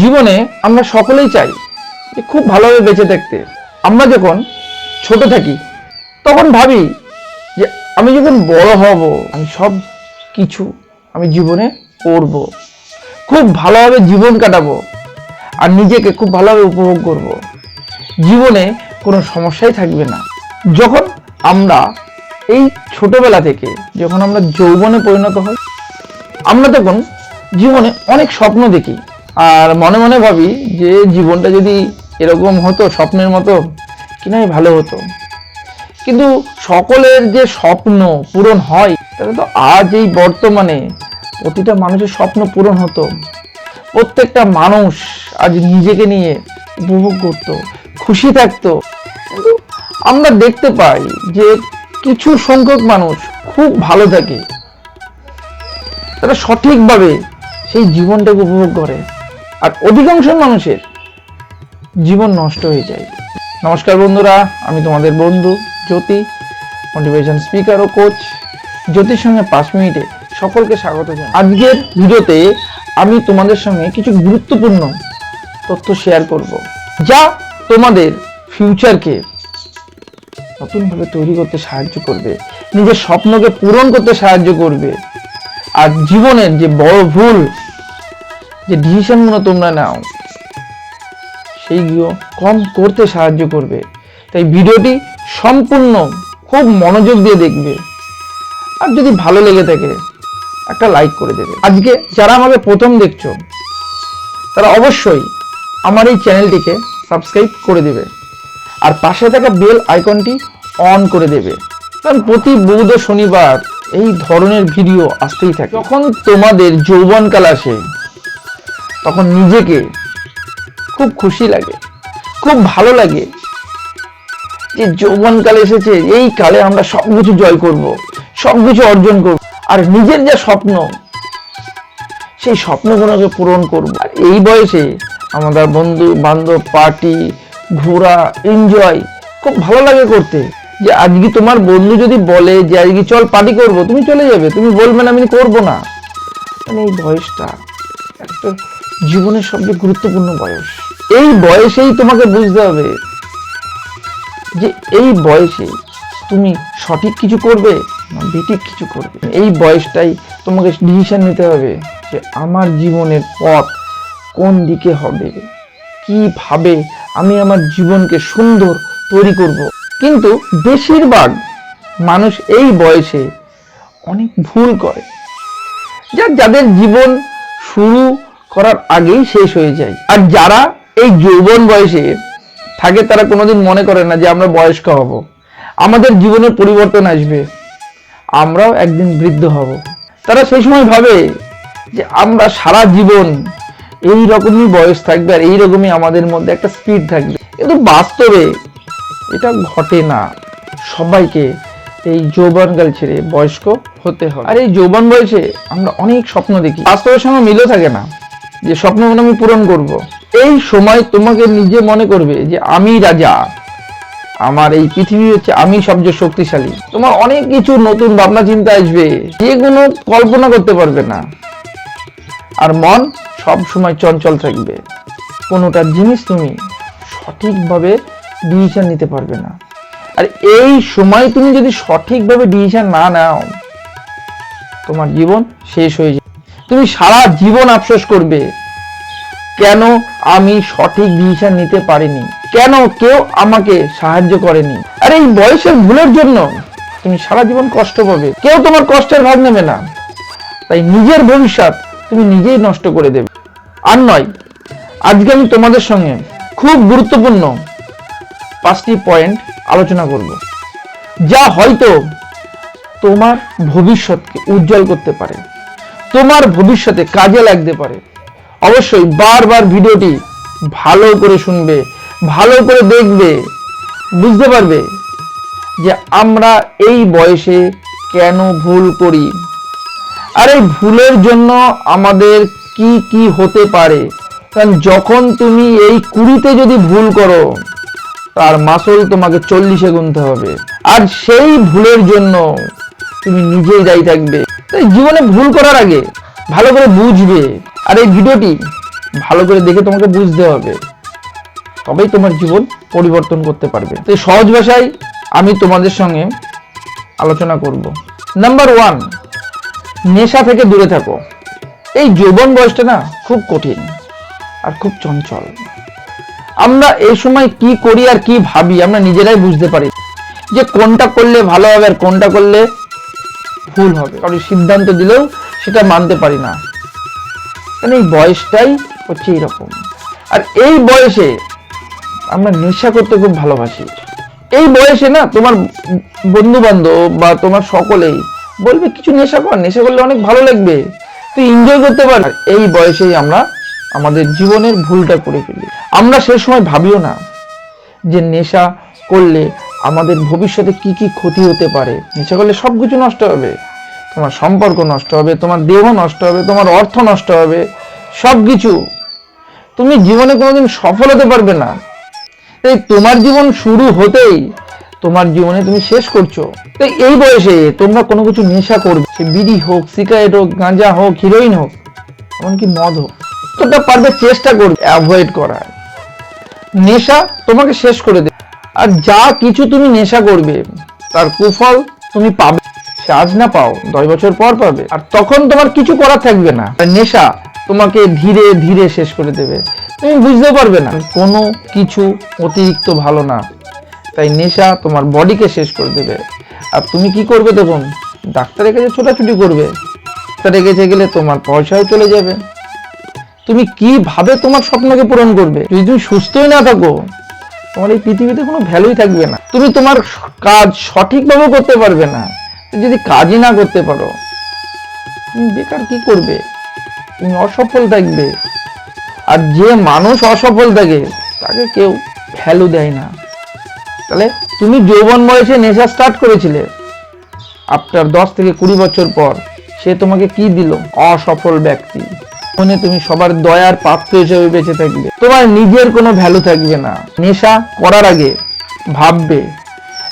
জীবনে আমরা সকলেই চাই যে খুব ভালোভাবে বেঁচে থাকতে। আমরা যখন ছোট থাকি, তখন ভাবি যে আমি যখন বড় হব, আমি সব কিছু আমি জীবনে করব। খুব ভালোভাবে জীবন কাটাবো আর নিজেকে খুব ভালোভাবে উপভোগ করব। জীবনে কোনো সমস্যাই থাকবে না। যখন আমরা এই ছোটবেলা থেকে যখন আমরা যৌবনে পরিণত হই, আমরা তখন জীবনে অনেক স্বপ্ন দেখি। আর মনে মনে ভাবি যে জীবনটা যদি এরকম হতো, স্বপ্নের মতো, কি কিনাই ভালো হতো। কিন্তু সকলের যে স্বপ্ন পূরণ হয় তাহলে তো আজ এই বর্তমানে প্রতিটা মানুষের স্বপ্ন পূরণ হতো। প্রত্যেকটা মানুষ আজ নিজেকে নিয়ে উপভোগ করত, খুশি থাকতো। কিন্তু আমরা দেখতে পাই যে কিছু সংখ্যক মানুষ খুব ভালো থাকে। তারা সঠিকভাবে সেই জীবনটাকে উপভোগ করে। আর অধিকাংশ মানুষের জীবন নষ্ট হয়ে যায়। নমস্কার বন্ধুরা, আমি তোমাদের বন্ধু জ্যোতি মোটিভেশন স্পিকার ও কোচ জ্যোতির সঙ্গে পাঁচ মিনিটে সকলকে স্বাগত জানাই। আজকের ভিডিওতে আমি তোমাদের সঙ্গে কিছু গুরুত্বপূর্ণ তথ্য শেয়ার করব, যা তোমাদের ফিউচারকে নতুনভাবে তৈরি করতে সাহায্য করবে, নিজের স্বপ্নকে পূরণ করতে সাহায্য করবে, আর জীবনের যে বড় ভুল যে ডিসিশনগুলো তোমরা নাও, সেইগুলো কম করতে সাহায্য করবে। তাই ভিডিওটি সম্পূর্ণ খুব মনোযোগ দিয়ে দেখবে। আর যদি ভালো লেগে থাকে, একটা লাইক করে দেবে। আজকে যারা আমাকে প্রথম দেখছ, তারা অবশ্যই আমার এই চ্যানেলটিকে সাবস্ক্রাইব করে দেবে। আর পাশে থাকা বেল আইকনটি অন করে দেবে। কারণ প্রতি বুধ শনিবার এই ধরনের ভিডিও আসতেই থাকে। যখন তোমাদের যৌবনকাল আসে তখন নিজেকে খুব খুশি লাগে, খুব ভালো লাগে যে যৌবনকাল এসেছে, এই কালে আমরা সব কিছু জয় করব, সব কিছু অর্জন করব। আর নিজের যে স্বপ্ন, সেই স্বপ্নগুলোকে পূরণ করব। আর এই বয়সে আমাদের বন্ধু, বান্ধব, পার্টি ঘোরা এনজয় খুব ভালো লাগে করতে। যে আজকে তোমার বন্ধু যদি বলে যে আজকে চল পার্টি করব, তুমি চলে যাবে, তুমি বলবে না আমি করব না। মানে এই বয়সটা একটা জীবনের সবচেয়ে গুরুত্বপূর্ণ বয়স। এই বয়সেই তোমাকে বুঝতে হবে যে এই বয়সে তুমি সঠিক কিছু করবে না বেঠিক কিছু করবে। এই বয়সটাই তোমাকে ডিসিশন নিতে হবে যে আমার জীবনের পথ কোন দিকে হবে কীভাবে আমি আমার জীবনকে সুন্দর তৈরি করব। কিন্তু বেশিরভাগ মানুষ এই বয়সে অনেক ভুল করে। যা যাদের জীবন শুরু করার আগেই শেষ হয়ে যায়। আর যারা এই যৌবন বয়সে থাকে, তারা কোনোদিন মনে করে না যে আমরা বয়স্ক হব। আমাদের জীবনের পরিবর্তন আসবে। আমরাও একদিন বৃদ্ধ হব। তারা সেই সময় ভাবে যে আমরা সারা জীবন এই রকমই বয়স থাকবে আর এই রকমই আমাদের মধ্যে একটা স্পিড থাকবে। কিন্তু বাস্তবে এটা ঘটে না। সবাইকে এই যৌবনকাল ছেড়ে বয়স্ক হতে হয় আর এই যৌবন বয়সে আমরা অনেক স্বপ্ন দেখি। বাস্তবের সঙ্গে মিলও থাকে না। যে স্বপ্নগুলো আমি পূরণ করব। এই সময় তোমাকে নিজে মনে করবে যে আমি রাজা। আমার এই পৃথিবী হচ্ছে আমি সবচেয়ে শক্তিশালী। তোমার অনেক কিছু নতুন ভাবনা, চিন্তা আসবে। যেগুলো কল্পনা করতে পারবে না। আর মন সব সময় চঞ্চল থাকবে। কোনোটা জিনিস তুমি সঠিকভাবে ডিসিশন নিতে পারবে না। আর এই সময় তুমি যদি সঠিকভাবে ডিসিশন না নাও, তোমার জীবন শেষ হয়ে যাবে। তুমি সারা জীবন আফসোস করবে। কেন আমি সঠিক ডিসিশন নিতে পারিনি? কেন কেউ আমাকে সাহায্য করেনি? আর এই বয়সের ভুলের জন্য তুমি সারা জীবন কষ্ট পাবে। কেউ তোমার কষ্টের ভাগ নেবে না। তাই নিজের ভবিষ্যৎ তুমি নিজেই নষ্ট করে দেবে। আর নয়, আজকে আমি তোমাদের সঙ্গে খুব গুরুত্বপূর্ণ পাঁচটি পয়েন্ট আলোচনা করব, যা হয়তো তোমার ভবিষ্যৎকে উজ্জ্বল করতে পারে। তোমার ভবিষ্যতে কাজে লাগতে পারে। অবশ্যই বারবার ভিডিওটি ভালো করে শুনবে, ভালো করে দেখবে, বুঝতে পারবে যে আমরা এই বয়সে কেন ভুল করি। আর এই ভুলের জন্য আমাদের কি কি হতে পারে? কারণ যখন তুমি এই কুড়িতে যদি ভুল করো, তার মাসল তোমাকে চল্লিশে গুনতে হবে। আর সেই ভুলের জন্য তুমি নিজেই দায়ী থাকবে। তাই জীবনে ভুল করার আগে ভালো করে বুঝবে। আর এই ভিডিওটি ভালো করে দেখে তোমাকে বুঝতে হবে। তবেই তোমার জীবন পরিবর্তন করতে পারবে। তো সহজ ভাষায় আমি তোমাদের সঙ্গে আলোচনা করব। নাম্বার ওয়ান নেশা থেকে দূরে থাকো। এই যৌবন বয়সটা না খুব কঠিন আর খুব চঞ্চল। আমরা এই সময় কি করি আর কি ভাবি আমরা নিজেরাই বুঝতে পারি। যে কোনটা করলে ভালো হবে আর কোনটা করলে ভুল হবে। কারণ সিদ্ধান্ত দিলেও সেটা মানতে পারি না। কারণ এই বয়সটাই হচ্ছে এইরকম আর এই বয়সে আমরা নেশা করতে খুব ভালোবাসি। এই বয়সে না তোমার বন্ধু বান্ধব বা তোমার সকলেই বলবে, কিছু নেশা কর, নেশা করলে অনেক ভালো লাগবে। তুই এনজয় করতে পার। এই বয়সেই আমরা আমাদের জীবনের ভুলটা করে ফেলি। আমরা সে সময় ভাবিও না যে নেশা করলে আমাদের ভবিষ্যতে কি কি ক্ষতি হতে পারে? নেশা করলে সব কিছু নষ্ট হবে। তোমার সম্পর্ক নষ্ট হবে, তোমার দেহ নষ্ট হবে, তোমার অর্থ নষ্ট হবে সব কিছু তুমি জীবনে কোনোদিন সফল হতে পারবে না। তাই তোমার জীবন শুরু হতেই তোমার জীবনে তুমি শেষ করছ। তাই এই বয়সে তোমরা কোনো কিছু নেশা করবে। সে বিড়ি হোক, সিগারেট হোক, গাঁজা হোক, হিরোইন হোক, এমনকি মদ হোক, তোমরা পারবে চেষ্টা করবে অ্যাভয়েড করার। নেশা তোমাকে শেষ করে দেবে। আর যা কিছু তুমি নেশা করবে, তার কুফল তুমি পাবে। সে আজ না পাও, দশ বছর পর পাবে। আর তখন তোমার কিছু করার থাকবে না। নেশা তোমাকে ধীরে ধীরে শেষ করে দেবে। তুমি বুঝতে পারবে না, কোনো কিছু অতিরিক্ত ভালো না। তাই নেশা তোমার বডিকে শেষ করে দেবে। আর তুমি কি করবে তখন ডাক্তারের কাছে ছোটাছুটি করবে। ডাক্তারের কাছে গেলে তোমার পয়সাও চলে যাবে। তুমি কীভাবে তোমার স্বপ্নকে পূরণ করবে? যদি তুমি সুস্থই না থাকো তোমার এই পৃথিবীতে কোনো ভ্যালুই থাকবে না। তুমি তোমার কাজ সঠিকভাবে করতে পারবে না। যদি কাজই না করতে পারো, তুমি বেকার কি করবে? তুমি অসফল থাকবে। আর যে মানুষ অসফল থাকে, তাকে কেউ ভ্যালু দেয় না। তাহলে তুমি যৌবন বয়সে নেশা স্টার্ট করেছিলে। আফটার দশ থেকে কুড়ি বছর পর সে তোমাকে কি দিল? অসফল ব্যক্তি। মনে তুমি সবার দয়ার পাত্র হিসেবে বেঁচে থাকবে। তোমার নিজের কোনো ভ্যালু থাকবে না। নেশা করার আগে ভাববে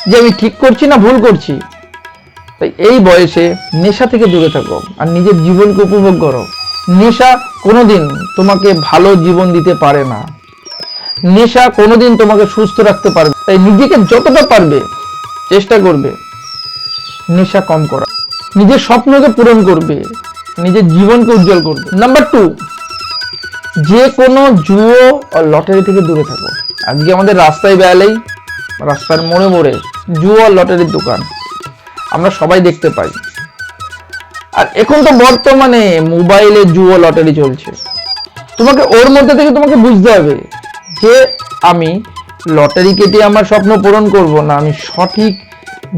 যে আমি ঠিক করছি না ভুল করছি। তাই এই বয়সে নেশা থেকে দূরে থাকো আর নিজের জীবনকে উপভোগ করো। নেশা কোনোদিন তোমাকে ভালো জীবন দিতে পারে না। নেশা কোনোদিন তোমাকে সুস্থ রাখতে পারবে তাই নিজেকে যতটা পারবে চেষ্টা করবে নেশা কম করা। নিজের স্বপ্নকে পূরণ করবে। নিজের জীবনকে উজ্জ্বল করবে। নাম্বার টু যে কোনো জুয়ো লটারি থেকে দূরে থাকো। আজকে আমাদের রাস্তায় বেড়ালেই রাস্তার মোড়ে মোড়ে জুয়ো আর লটারির দোকান আমরা সবাই দেখতে পাই। আর এখন তো বর্তমানে মোবাইলে জুয়ো লটারি চলছে। তোমাকে ওর মধ্যে থেকে তোমাকে বুঝতে হবে যে আমি লটারি কেটে আমার স্বপ্ন পূরণ করব না, আমি সঠিক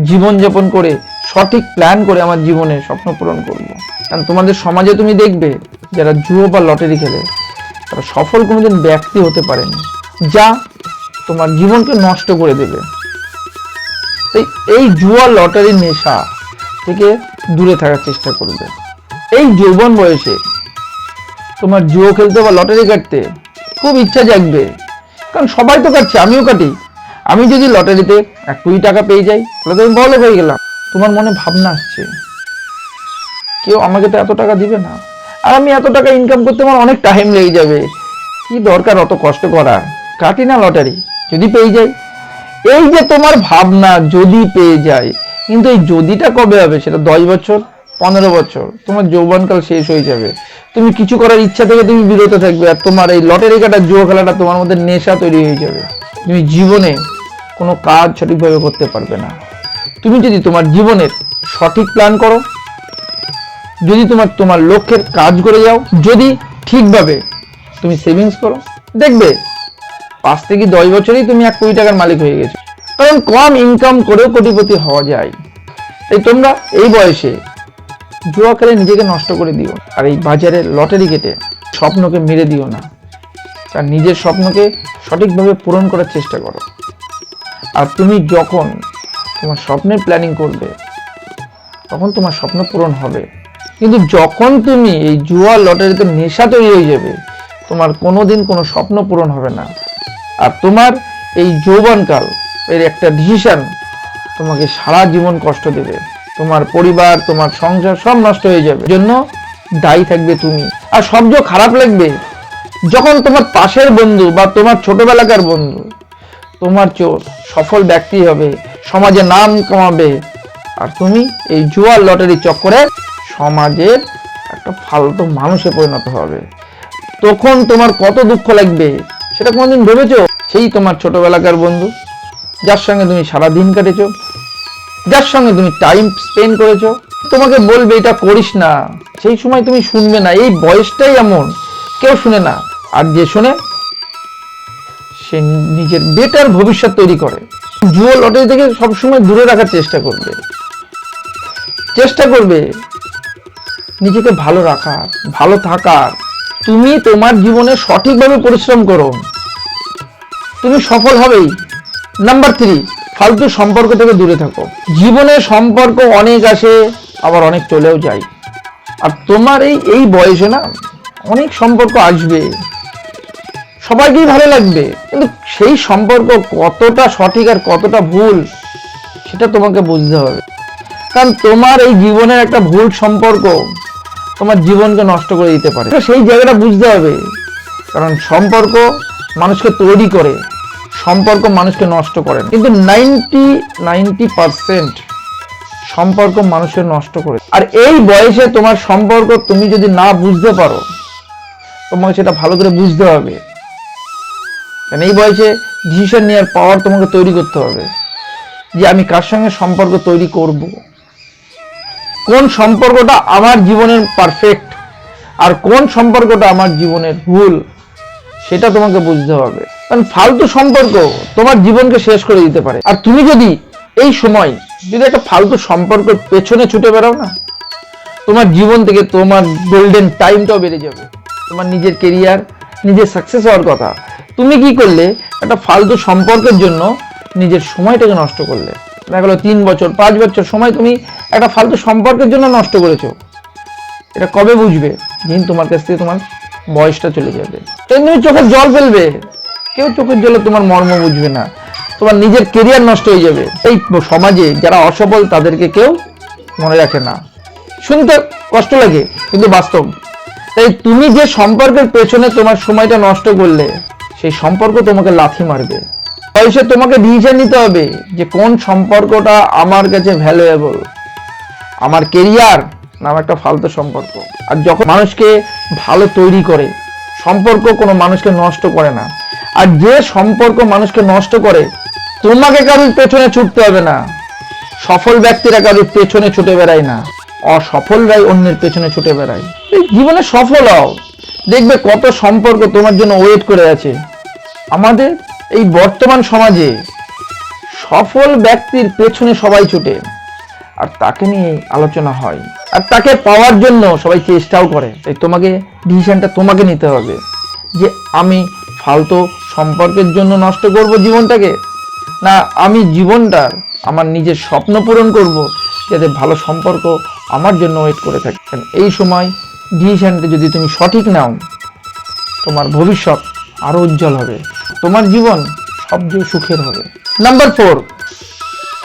জীবনযাপন করে, সঠিক প্ল্যান করে আমার জীবনে স্বপ্ন পূরণ করব। কারণ তোমাদের সমাজে তুমি দেখবে, যারা জুয়ো বা লটারি খেলে, তারা সফল কোনোদিন ব্যক্তি হতে পারেনি, যা তোমার জীবনকে নষ্ট করে দেবে। তাই এই জুয়া লটারির নেশা থেকে দূরে থাকার চেষ্টা করবে। এই যৌবন বয়সে তোমার জুয়ো খেলতে বা লটারি কাটতে খুব ইচ্ছা জাগবে। কারণ সবাই তো কাটছে, আমিও কাটি। আমি যদি লটারিতে এক কোটি টাকা পেয়ে যাই, তাহলে তো আমি বড়লোক হয়ে গেলাম। তোমার মনে ভাবনা আসছে। কেউ আমাকে তো এত টাকা দিবে না। আর আমি এত টাকা ইনকাম করতে আমার অনেক টাইম লেগে যাবে। কি দরকার অত কষ্ট করার? কাটি না লটারি যদি পেয়ে যাই। এই যে তোমার ভাবনা যদি পেয়ে যায় কিন্তু এই যদিটা কবে হবে সেটা দশ বছর, পনেরো বছর, তোমার যৌবনকাল শেষ হয়ে যাবে। তুমি কিছু করার ইচ্ছা থেকে তুমি বিরত থাকবে আর তোমার এই লটারি কাটা জুয়ো খেলাটা তোমার মধ্যে নেশা তৈরি হয়ে যাবে। তুমি জীবনে কোনো কাজ সঠিকভাবে করতে পারবে না। তুমি যদি তোমার জীবনের সঠিক প্ল্যান করো যদি তোমার তোমার লক্ষ্যের কাজ করে যাও, যদি ঠিকভাবে তুমি সেভিংস করো, দেখবে পাঁচ থেকে দশ বছরেই তুমি এক কোটি টাকার মালিক হয়ে গেছো। কারণ কম ইনকাম করেও কোটিপতি হওয়া যায়। তাই তোমরা এই বয়সে জুয়া খেলে নিজেকে নষ্ট করে দিও আর এই বাজারে লটারি কেটে স্বপ্নকে মেরে দিও না। তার নিজের স্বপ্নকে সঠিকভাবে পূরণ করার চেষ্টা করো। আর তুমি যখন তোমার স্বপ্নের প্ল্যানিং করবে, তখন তোমার স্বপ্ন পূরণ হবে। কিন্তু যখন তুমি এই জুয়া লটারিতে নেশা তৈরি হয়ে যাবে, তোমার কোনোদিন কোনো স্বপ্ন পূরণ হবে না। আর তোমার এই যৌবনকাল, এর একটা ডিসিশন তোমাকে সারা জীবন কষ্ট দেবে। তোমার পরিবার, তোমার সংসার সব নষ্ট হয়ে যাবে। জন্য দায়ী থাকবে তুমি। আর সবচেয়ে খারাপ লাগবে, যখন তোমার পাশের বন্ধু বা তোমার ছোটবেলাকার বন্ধু, তোমার চোর সফল ব্যক্তি হবে, সমাজে নাম কামাবে, আর তুমি এই জুয়ার লটারি চক্করে সমাজের একটা ফালতু মানুষে পরিণত হবে। তখন তোমার কত দুঃখ লাগবে, সেটা কোনোদিন ভেবেছো? সেই তোমার ছোটবেলাকার বন্ধু, যার সঙ্গে তুমি সারা দিন কাটেছো, যার সঙ্গে তুমি টাইম স্পেন্ড করেছ। তোমাকে বলবে, এটা করিস না। সেই সময় তুমি শুনবে না, এই বয়সটাই এমন, কেউ শুনে না। আর যে শুনে, সে নিজের বেটার ভবিষ্যৎ তৈরি করে। জুয়ো লটারি থেকে সবসময় দূরে রাখার চেষ্টা করবে। চেষ্টা করবে নিজেকে ভালো রাখার, ভালো থাকার, তুমি তোমার জীবনে সঠিকভাবে পরিশ্রম করো। তুমি সফল হবেই। নাম্বার থ্রি ফালতু সম্পর্ক থেকে দূরে থাকো। জীবনে সম্পর্ক অনেক আসে, আবার অনেক চলেও যায়। আর তোমার এই এই বয়সে না, অনেক সম্পর্ক আসবে। সবাইকেই ভালো লাগবে, কিন্তু সেই সম্পর্ক কতটা সঠিক আর কতটা ভুল, সেটা তোমাকে বুঝতে হবে। কারণ তোমার এই জীবনের একটা ভুল সম্পর্ক তোমার জীবনকে নষ্ট করে দিতে পারে। সেই জায়গাটা বুঝতে হবে। কারণ সম্পর্ক মানুষকে তৈরি করে, সম্পর্ক মানুষকে নষ্ট করে কিন্তু নাইনটি নাইনটি পারসেন্ট সম্পর্ক মানুষকে নষ্ট করে। আর এই বয়সে তোমার সম্পর্ক তুমি যদি না বুঝতে পারো, তোমাকে সেটা ভালো করে বুঝতে হবে। কারণ এই বয়সে ডিসিশন নেওয়ার পাওয়ার তোমাকে তৈরি করতে হবে। যে আমি কার সঙ্গে সম্পর্ক তৈরি করব? কোন সম্পর্কটা আমার জীবনের পারফেক্ট আর কোন সম্পর্কটা আমার জীবনের ভুল, সেটা তোমাকে বুঝতে হবে। কারণ ফালতু সম্পর্ক তোমার জীবনকে শেষ করে দিতে পারে। আর তুমি যদি এই সময় যদি একটা ফালতু সম্পর্কের পেছনে ছুটে বেড়াও না, তোমার জীবন থেকে তোমার গোল্ডেন টাইমটাও বেড়ে যাবে। তোমার নিজের কেরিয়ার নিজের সাকসেস হওয়ার কথা। তুমি কি করলে? একটা ফালতু সম্পর্কের জন্য নিজের সময়টাকে নষ্ট করলে। দেখা গেলো তিন বছর, পাঁচ বছর সময় তুমি একটা ফালতু সম্পর্কের জন্য নষ্ট করেছ। এটা কবে বুঝবে? যেদিন তোমার কাছ থেকে তোমার বয়সটা চলে যাবে। সেদিন তুমি চোখের জল ফেলবে। কেউ চোখের জলে তোমার মর্ম বুঝবে না। তোমার নিজের কেরিয়ার নষ্ট হয়ে যাবে। এই সমাজে যারা অসফল, তাদেরকে কেউ মনে রাখে না। শুনতে কষ্ট লাগে, কিন্তু বাস্তব। তাই তুমি যে সম্পর্কের পেছনে তোমার সময়টা নষ্ট করলে, সেই সম্পর্ক তোমাকে লাথি মারবে। বয়সে তোমাকে ডিসিশন নিতে হবে যে কোন সম্পর্কটা আমার কাছে ভ্যালুয়েবল আমার কেরিয়ার নাম একটা ফালতু সম্পর্ক। আর যখন মানুষকে ভালো তৈরি করে, সম্পর্ক কোনো মানুষকে নষ্ট করে না। আর যে সম্পর্ক মানুষকে নষ্ট করে, তোমাকে কারোর পেছনে ছুটতে হবে না। সফল ব্যক্তিরা কারোর পেছনে ছুটে বেড়ায় না। অসফলরাই অন্যের পেছনে ছুটে বেড়ায়। এই জীবনে সফল হও। দেখবে কত সম্পর্ক তোমার জন্য ওয়েট করে আছে। আমাদের এই বর্তমান সমাজে সফল ব্যক্তির পেছনে সবাই ছুটে, আর তাকে নিয়ে আলোচনা হয়। আর তাকে পাওয়ার জন্য সবাই চেষ্টাও করে। তাই তোমাকে ডিসিশনটা তোমাকে নিতে হবে যে আমি ফালতু সম্পর্কের জন্য নষ্ট করব জীবনটাকে, না আমি জীবনটার আমার নিজের স্বপ্ন পূরণ করব যাতে ভালো সম্পর্ক আমার জন্য ওয়েট করে থাকে। কারণ এই সময় ডিসিশনটা যদি তুমি সঠিক নাও, তোমার ভবিষ্যৎ আরও উজ্জ্বল হবে। তোমার জীবন সবচেয়ে সুখের হবে। নাম্বার ফোর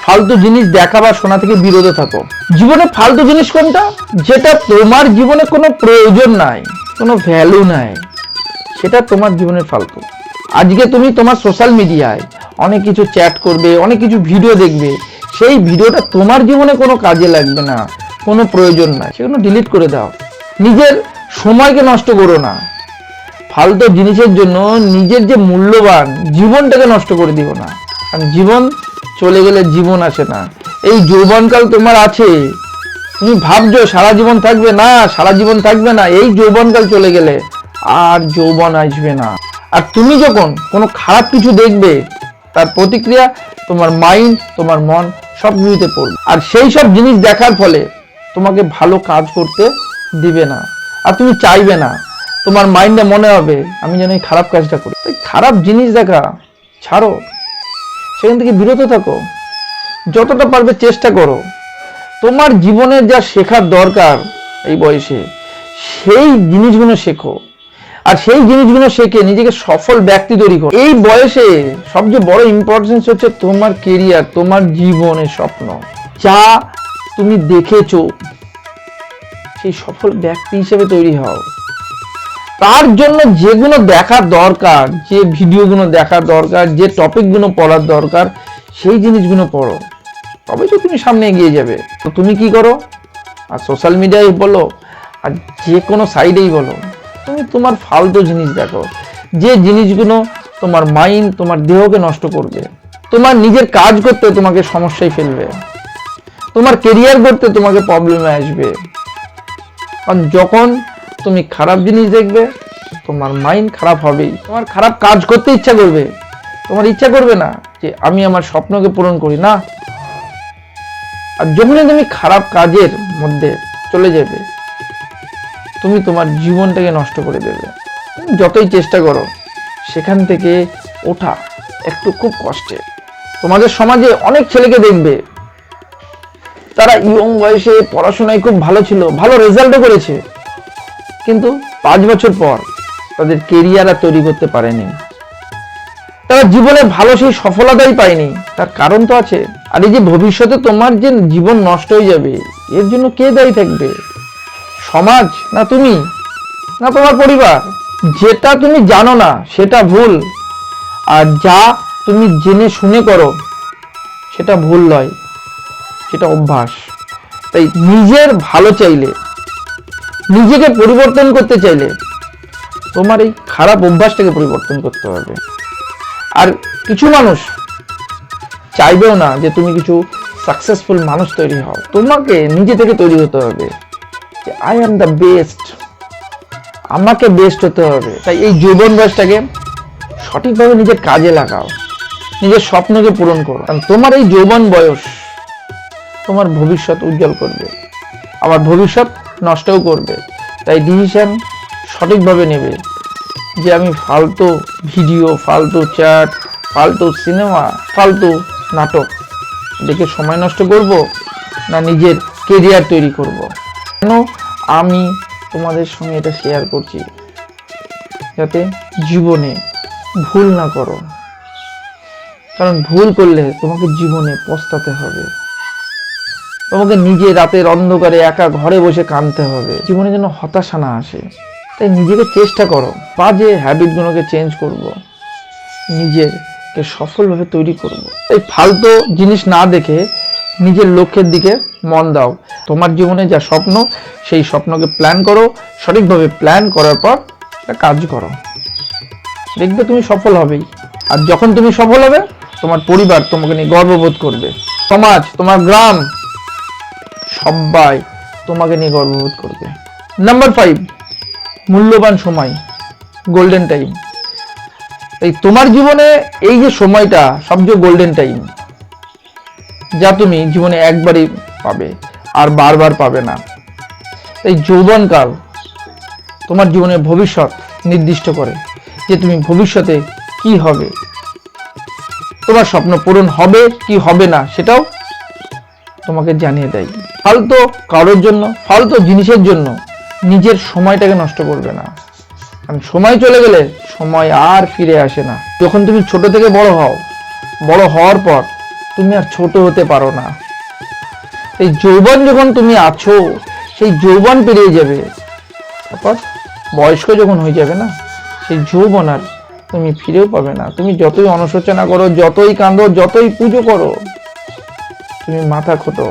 ফালতু জিনিস দেখা বা শোনা থেকে বিরত থাকো। জীবনে ফালতু জিনিস কোনটা? যেটা তোমার জীবনে কোনো প্রয়োজন নাই, কোনো ভ্যালু নাই, সেটা তোমার জীবনের ফালতু। আজকে তুমি তোমার সোশ্যাল মিডিয়ায় অনেক কিছু চ্যাট করবে, অনেক কিছু ভিডিও দেখবে, সেই ভিডিওটা তোমার জীবনে কোনো কাজে লাগবে না, কোনো প্রয়োজন নাই, সেগুলো ডিলিট করে দাও। নিজের সময়কে নষ্ট করো না। ফালতু জিনিসের জন্য নিজের যে মূল্যবান জীবনটাকে নষ্ট করে দিও না। কারণ জীবন চলে গেলে জীবন আসে না। এই যৌবনকাল তোমার আছে। তুমি ভাবছ সারা জীবন থাকবে না, সারা জীবন থাকবে না, এই যৌবনকাল চলে গেলে আর যৌবন আসবে না। আর তুমি যখন কোনো খারাপ কিছু দেখবে, তার প্রতিক্রিয়া তোমার মাইন্ড তোমার মন সব কিছুতে পড়বে। আর সেই সব জিনিস দেখার ফলে তোমাকে ভালো কাজ করতে দিবে না। আর তুমি চাইবে না। তোমার মাইন্ডে মনে হবে, আমি যেন এই খারাপ কাজটা করি। তাই খারাপ জিনিস দেখা, ছাড়ো। সেখান থেকে বিরত থাকো। যতটা পারবে চেষ্টা করো। তোমার জীবনে যা শেখার দরকার এই বয়সে, সেই জিনিসগুলো শেখো। আর সেই জিনিসগুলো শেখে নিজেকে সফল ব্যক্তি তৈরি করো। এই বয়সে সবচেয়ে বড় ইম্পর্টেন্স হচ্ছে তোমার কেরিয়ার তোমার জীবনের স্বপ্ন। যা তুমি দেখেছ, সেই সফল ব্যক্তি হিসেবে তৈরি হও। তার জন্য যেগুলো দেখার দরকার, যে ভিডিওগুলো দেখার দরকার, যে টপিকগুলো পড়ার দরকার, সেই জিনিসগুলো পড়ো। তবে তো তুমি সামনে এগিয়ে যাবে। তো তুমি কি করো? আর সোশ্যাল মিডিয়ায় বলো, আর যে কোনো সাইডেই বলো। তুমি তোমার ফালতু জিনিস দেখো। যে জিনিসগুলো তোমার মাইন্ড তোমার দেহকে নষ্ট করবে। তোমার নিজের কাজ করতে তোমাকে সমস্যায় ফেলবে। তোমার কেরিয়ার করতে তোমাকে প্রবলেমে আসবে। কারণ যখন তুমি খারাপ জিনিস দেখবে, তোমার মাইন্ড খারাপ হবেই। তোমার খারাপ কাজ করতে ইচ্ছা করবে। তোমার ইচ্ছা করবে না যে আমি আমার স্বপ্নকে পূরণ করি, না। আর যখনই তুমি খারাপ কাজের মধ্যে চলে যাবে, তুমি তোমার জীবনটাকে নষ্ট করে দেবে। যতই চেষ্টা করো, সেখান থেকে ওঠা একটু খুব কষ্টে। তোমাদের সমাজে অনেক ছেলেকে দেখবে, তারা ইয়ং বয়সে পড়াশোনায় খুব ভালো ছিল, ভালো রেজাল্টও করেছে। কিন্তু পাঁচ বছর পর তাদের কেরিয়ার আর তৈরি করতে পারেনি। তারা জীবনে ভালো সেই সফলতাই পায়নি। তার কারণ তো আছে। আর এই যে ভবিষ্যতে তোমার যে জীবন নষ্ট হয়ে যাবে, এর জন্য কে দায়ী থাকবে? সমাজ না তুমি? না তোমার পরিবার? যেটা তুমি জানো না, সেটা ভুল। আর যা তুমি জেনে শুনে করো, সেটা ভুল নয়। সেটা অভ্যাস। তাই নিজের ভালো চাইলে নিজেকে পরিবর্তন করতে চাইলে তোমার এই খারাপ অভ্যাসটাকে পরিবর্তন করতে হবে। আর কিছু মানুষ চাইবেও না যে তুমি কিছু সাকসেসফুল মানুষ তৈরি হও। তোমাকে নিজে থেকে তৈরি হতে হবে যে আই অ্যাম দ্য বেস্ট আমাকে বেস্ট হতে হবে। তাই এই যৌবন বয়সটাকে সঠিকভাবে নিজের কাজে লাগাও। নিজের স্বপ্নকে পূরণ করো। কারণ তোমার এই যৌবন বয়স তোমার ভবিষ্যৎ উজ্জ্বল করবে। আবার ভবিষ্যৎ নষ্টও করবে। তাই ডিসিশন সঠিকভাবে নেবে যে আমি ফালতু ভিডিও ফালতু চ্যাট ফালতু সিনেমা ফালতু নাটক দেখে সময় নষ্ট করব না নিজের কেরিয়ার তৈরি করব? কেন আমি তোমাদের সঙ্গে এটা শেয়ার করছি? যাতে জীবনে ভুল না করো। কারণ ভুল করলে তোমাকে জীবনে পস্তাতে হবে। তোমাকে নিজে রাতের অন্ধকারে একা ঘরে বসে কাঁদতে হবে। জীবনে যেন হতাশা না আসে। তাই নিজেকে চেষ্টা করো। বাজে হ্যাবিটগুলোকে চেঞ্জ করব। নিজেরকে সফলভাবে তৈরি করব। এই ফালতু জিনিস না দেখে নিজের লক্ষ্যের দিকে মন দাও। তোমার জীবনে যা স্বপ্ন, সেই স্বপ্নকে প্ল্যান করো। সঠিকভাবে প্ল্যান করার পর কাজ করো। দেখবে তুমি সফল হবেই। আর যখন তুমি সফল হবে, তোমার পরিবার তোমাকে নিয়ে গর্ববোধ করবে। সমাজ, তোমার গ্রাম সবাই তোমাকে নিয়ে গর্ববোধ করবে। নাম্বার ফাইভ মূল্যবান সময় গোল্ডেন টাইম এই তোমার জীবনে এই যে সময়টা সবচেয়ে গোল্ডেন টাইম যা তুমি জীবনে একবারই পাবে আর বারবার পাবে না। এই যৌবনকাল তোমার জীবনের ভবিষ্যৎ নির্দিষ্ট করে যে তুমি ভবিষ্যতে কি হবে, তোমার স্বপ্ন পূরণ হবে কি হবে না সেটাও তোমাকে জানিয়ে দেয়। ফালতু কারোর জন্য, ফালতু জিনিসের জন্য নিজের সময়টাকে নষ্ট করবে না। কারণ সময় চলে গেলে সময় আর ফিরে আসে না। যখন তুমি ছোট থেকে বড় হও, বড় হওয়ার পর তুমি আর ছোট হতে পারো না। এই যৌবন যখন তুমি আছো, সেই যৌবন পেরিয়ে যাবে। তারপর বয়স্ক যখন হয়ে যাবে না, সেই যৌবন আর তুমি ফিরেও পাবে না। তুমি যতই অনুশোচনা করো, যতই কাঁদো, যতই পুজো করো তুমি মাথা খোটো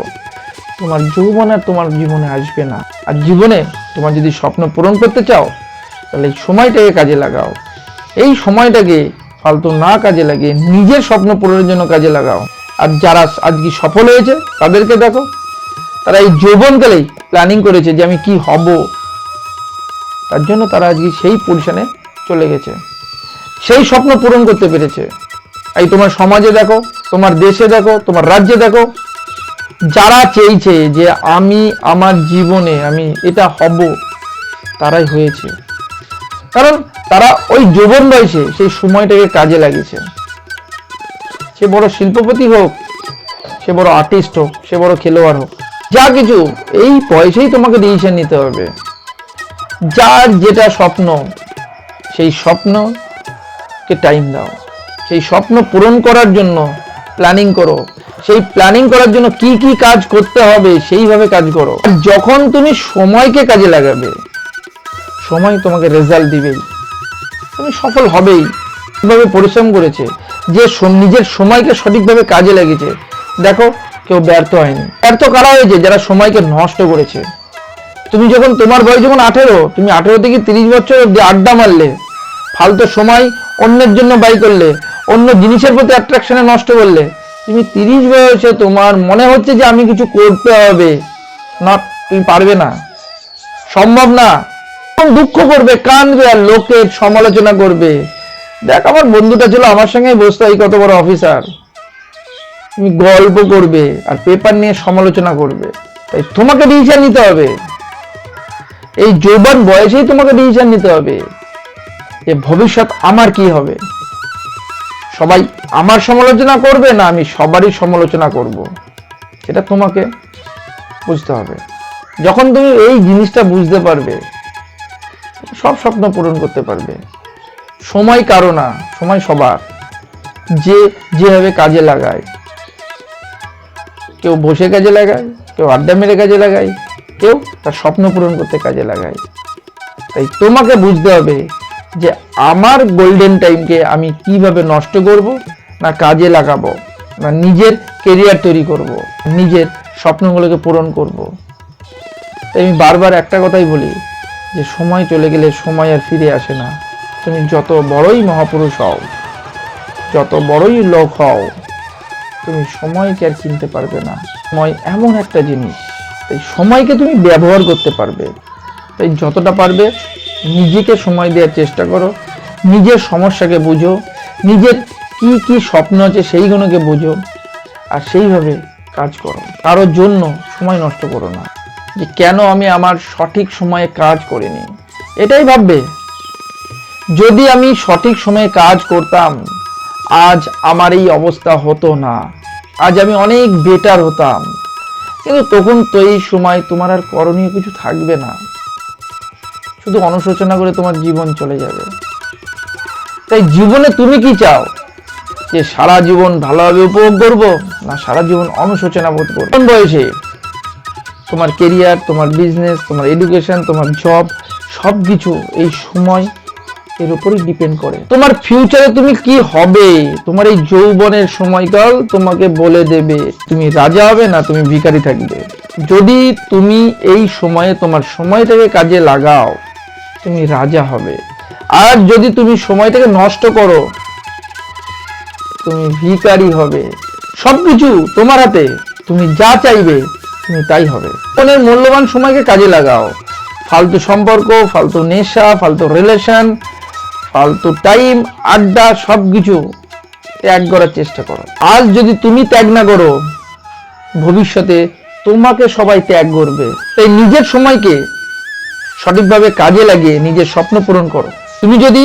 তোমার যৌবন আর তোমার জীবনে আসবে না। আর জীবনে তোমার যদি স্বপ্ন পূরণ করতে চাও, তাহলে এই সময়টাকে কাজে লাগাও। এই সময়টাকে ফালতু না কাজে লাগিয়ে নিজের স্বপ্ন পূরণের জন্য কাজে লাগাও। আর যারা আজকে সফল হয়েছে, তাদেরকে দেখো। তারা এই যৌবনকালেই প্ল্যানিং করেছে যে আমি কি হব। তার জন্য তারা আজকে সেই পজিশনে চলে গেছে। সেই স্বপ্ন পূরণ করতে পেরেছে। এই তোমার সমাজে দেখো, তোমার দেশে দেখো, তোমার রাজ্যে দেখো যারা চেয়েছে যে আমি আমার জীবনে, আমি এটা হব, তারাই হয়েছে। কারণ তারা ওই যৌবন বয়সে সেই সময়টাকে কাজে লাগিয়েছে। সে বড় শিল্পপতি হোক, সে বড় আর্টিস্ট হোক, সে বড় খেলোয়াড় হোক, যা কিছু এই বয়সেই তোমাকে ডিসিশন নিতে হবে। যার যেটা স্বপ্ন, সেই স্বপ্নকে টাইম দাও। সেই স্বপ্ন পূরণ করার জন্য প্ল্যানিং করো। সেই প্ল্যানিং করার জন্য কি কি কাজ করতে হবে, সেইভাবে কাজ করো। যখন তুমি সময়কে কাজে লাগাবে, সময় তোমাকে রেজাল্ট দিবেই। তুমি সফল হবেই। কীভাবে পরিশ্রম করেছে, যে নিজের সময়কে সঠিকভাবে কাজে লেগেছে দেখো, কেউ ব্যর্থ হয়নি। ব্যর্থ কারা হয়েছে? যারা সময়কে নষ্ট করেছে। তুমি যখন, তোমার বয়স যখন আঠেরো, তুমি আঠেরো থেকে তিরিশ বছর অব্দি আড্ডা মারলে। ফালতু সময় অন্যের জন্য ব্যয় করলে। অন্য জিনিসের প্রতি অ্যাট্রাকশনে নষ্ট করলে। তুমি তিরিশ বয়সে তোমার মনে হচ্ছে যে আমি কিছু করতে হবে। না, তুমি পারবে না। সম্ভব না। দুঃখ করবে, কাঁদবে আর লোকের সমালোচনা করবে। দেখ, আমার বন্ধুটা ছিল আমার সঙ্গে বসতো, এই কত বড় অফিসার। তুমি গল্প করবে আর পেপার নিয়ে সমালোচনা করবে। তাই তোমাকে ডিসিশন নিতে হবে। এই যৌবন বয়সেই তোমাকে ডিসিশন নিতে হবে। যে ভবিষ্যৎ আমার কি হবে? সবাই আমার সমালোচনা করবে না আমি সবারই সমালোচনা করব? সেটা তোমাকে বুঝতে হবে। যখন তুমি এই জিনিসটা বুঝতে পারবে, সব স্বপ্ন পূরণ করতে পারবে। সময় কারও না, সময় সবার। যে যেভাবে কাজে লাগায়। কেউ বসে কাজে লাগায়, কেউ আড্ডা মেরে কাজে লাগায়, কেউ তার স্বপ্ন পূরণ করতে কাজে লাগায়। তাই তোমাকে বুঝতে হবে যে আমার গোল্ডেন টাইমকে আমি কীভাবে নষ্ট করব, না কাজে লাগাবো, না নিজের কেরিয়ার তৈরি করব, নিজের স্বপ্নগুলোকে পূরণ করব। আমি বারবার একটা কথাই বলি যে সময় চলে গেলে সময় আর ফিরে আসে না। তুমি যত বড়ই মহাপুরুষ হও, যত বড়ই লোক হও, তুমি সময়কে আর চিনতে পারবে না। সময় এমন একটা জিনিস, তাই সময়কে তুমি ব্যবহার করতে পারবে। তাই যতটা পারবে নিজেকে সময় দেওয়ার চেষ্টা করো। নিজের সমস্যাকে বুঝো। নিজের কি কি স্বপ্ন আছে সেইগুলোকে বুঝো। আর সেইভাবে কাজ করো। কারোর জন্য সময় নষ্ট করো না। যে কেন আমি আমার সঠিক সময়ে কাজ করিনি? এটাই ভাববে। যদি আমি সঠিক সময়ে কাজ করতাম, আজ আমার এই অবস্থা হতো না। আজ আমি অনেক বেটার হতাম। কিন্তু তখন তো এই সময় তোমার আর করণীয় কিছু থাকবে না। শুধু অনুশোচনা করে তোমার জীবন চলে যাবে। তাই জীবনে তুমি কি চাও? যে সারা জীবন ভালোভাবে উপভোগ করব, না সারা জীবন অনুশোচনা বোধ করব? কোন বয়সে? তোমার কেরিয়ার তোমার বিজনেস তোমার এডুকেশন তোমার জব সব কিছু এই সময় এর উপরই ডিপেন্ড করে। তোমার ফিউচারে তুমি কি হবে? তোমার এই যৌবনের সময়কাল তোমাকে বলে দেবে, তুমি রাজা হবে না তুমি ভিখারি থাকবে। যদি তুমি এই সময়ে তোমার সময়টাকে কাজে লাগাও তুমি রাজা হবে। আর যদি তুমি সময়টাকে নষ্ট করো, তুমি ভিখারি হবে। সবকিছু তোমার হাতে। তুমি যা চাইবে, তুমি তাই হবে। ফোনের মূল্যবান সময়কে কাজে লাগাও। ফালতু সম্পর্ক, ফালতু নেশা, ফালতু রিলেশন ফালতু টাইম আড্ডা, সবকিছু ত্যাগ করার চেষ্টা করো। আজ যদি তুমি ত্যাগ না করো, ভবিষ্যতে তোমাকে সবাই ত্যাগ করবে। তাই নিজের সময়কে সঠিকভাবে কাজে লাগিয়ে নিজের স্বপ্ন পূরণ করো। তুমি যদি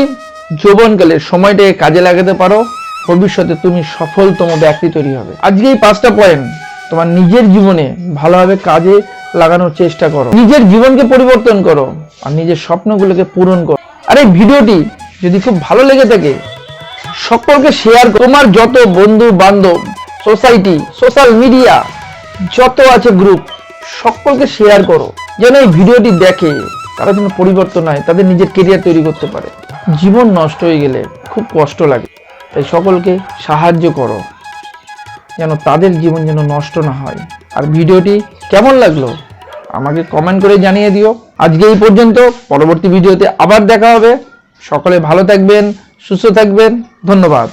যৌবনকালের সময়টাকে কাজে লাগাতে পারো, ভবিষ্যতে তুমি সফলতম ব্যক্তি তৈরি হবে। আজকে এই পাঁচটা পয়েন্ট তোমার নিজের জীবনে ভালোভাবে কাজে লাগানোর চেষ্টা করো। নিজের জীবনকে পরিবর্তন করো আর নিজের স্বপ্নগুলোকে পূরণ করো। আর এই ভিডিওটি যদি খুব ভালো লেগে থাকে, সকলকে শেয়ার তোমার যত বন্ধু বান্ধব সোসাইটি সোশ্যাল মিডিয়া যত আছে গ্রুপ সকলকে শেয়ার করো। যেন এই ভিডিওটি দেখে তারা যেন পরিবর্তন হয়, তাদের নিজের কেরিয়ার তৈরি করতে পারে। জীবন নষ্ট হয়ে গেলে খুব কষ্ট লাগে। তাই সকলকে সাহায্য করো, যেন তাদের জীবন যেন নষ্ট না হয়। আর ভিডিওটি কেমন লাগল, আমাকে কমেন্ট করে জানিয়ে দিও। আজকে এই পর্যন্ত, পরবর্তী ভিডিওতে আবার দেখা হবে। সকলে ভালো থাকবেন, সুস্থ থাকবেন, ধন্যবাদ।